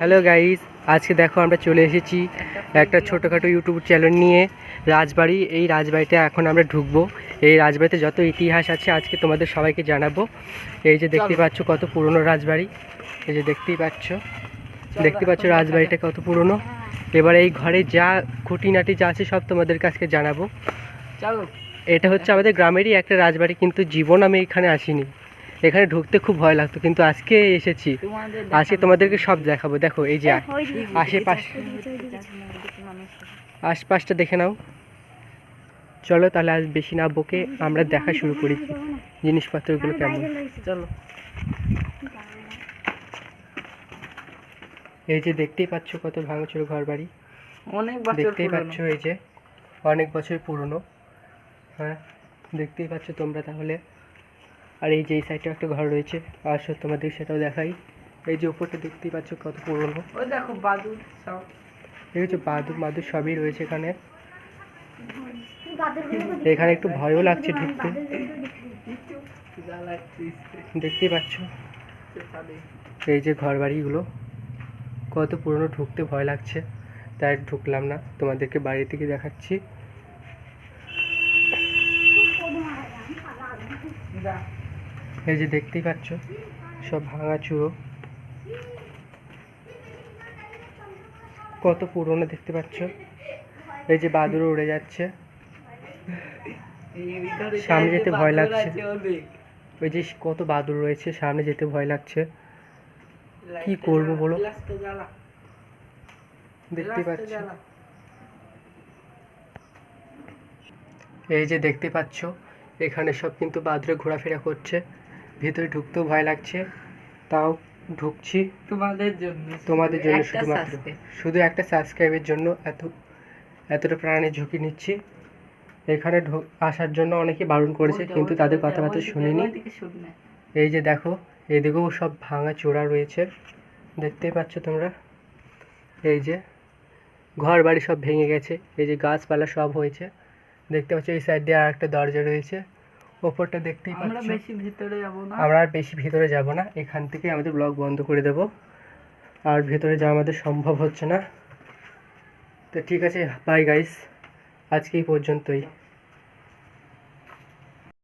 Hello guys আজকে দেখো আমরা চলে এসেছি একটা ছোটোখাটো ইউটিউব চ্যানেল নিয়ে রাজবাড়ি। এই রাজবাড়িতে এখন আমরা ঢুকবো। এই রাজবাড়িতে যত ইতিহাস আছে আজকে তোমাদের সবাইকে জানাব। এই যে দেখতেই পাচ্ছ কত পুরনো রাজবাড়ি। এই যে দেখতেই পাচ্ছ। দেখতে পাচ্ছ রাজবাড়িটা কত পুরনো। এবার এই ঘরে যা খুঁটিনাটি যা আছে সব তোমাদের কাছকে জানাব। এটা হচ্ছে আমাদের গ্রামেরই একটা রাজবাড়ি কিন্তু জীবন আমি এখানে আসিনি। এখানে ঢুকতে খুব ভয় লাগতো কিন্তু আজকে এসেছি। আজকে তোমাদেরকে সব দেখাবো। দেখো এই যে আশেপাশ আশপাশটা দেখে নাও। চলো তাহলে আজ বেশি না বকে আমরা দেখা শুরু করি জিনিসপত্রগুলো কেমন। চলো। এই যে দেখতেই পাচ্ছ কত ভাঙচুর ঘর বাড়ি অনেক বছর দেখতেই। পাচ্ছ এই যে অনেক বছর পুরনো। হ্যাঁ দেখতেই পাচ্ছ তোমরা তাহলে। আর এই যে এই সাইডে একটা ঘর রয়েছে। আসো তোমাদের সেটাও দেখাই। এই যে উপরটা দেখতেই পাচ্ছ কত পুরনো। ওই দেখো বাদুর সব। এই হচ্ছে বাদুর মাদুর সবই রয়েছে এখানে। এখানে একটু ভয়ও লাগছে ঢুকতে। দেখতেই পাচ্ছ? এই যে ঘর বাড়িগুলো। কত পুরনো ঢুকতে ভয় লাগছে। তাই ঢুকলাম না। তোমাদেরকে বাড়ি থেকে দেখাচ্ছি। এই যে দেখতেই পাচ্ছ, সব ভাঙা চুরো কত পুরনো দেখতে পাচ্ছ। এই যে বাদুর উড়ে যাচ্ছে। সামনে যেতে ভয় লাগছে। ওই যে কত বাদুর রয়েছে, সামনে যেতে ভয় লাগছে। কি করব বলো? দেখতে পাচ্ছ। এই যে দেখতে পাচ্ছ, এখানে সব কিন্তু বাদুরে ঘোরাফেরা করছে। ভিতরে ঢুকতেও ভয় লাগছে তাও ঢুকছি। তোমাদের জন্য তোমাদের জন্য শুধুমাত্র। শুধু একটা সাবস্ক্রাইবের জন্য এত এতটা প্রাণের ঝুঁকি নিচ্ছি। এখানে আসার জন্য অনেকে বারণ করেছে কিন্তু তাদের কথাবার্তা শুনিনি। এই যে দেখো এদিকেও সব ভাঙা চূড়া রয়েছে। দেখতেই পাচ্ছ তোমরা? এই যে ঘর বাড়ি সব ভেঙে গেছে। এই যে গাছপালা সব হয়েছে। দেখতে পাচ্ছ এই সাইড দিয়ে আর একটা দরজা রয়েছে। ওপরটা দেখতেই আমরা বেশি ভিতরে যাব না। আমরা আর বেশি ভিতরে যাব না। এখান থেকে আমাদের ব্লগ বন্ধ করে দেব। আর ভিতরে যাওয়া আমাদের সম্ভব হচ্ছে না। তো ঠিক আছে বাই গাইস আজকে এই পর্যন্তই।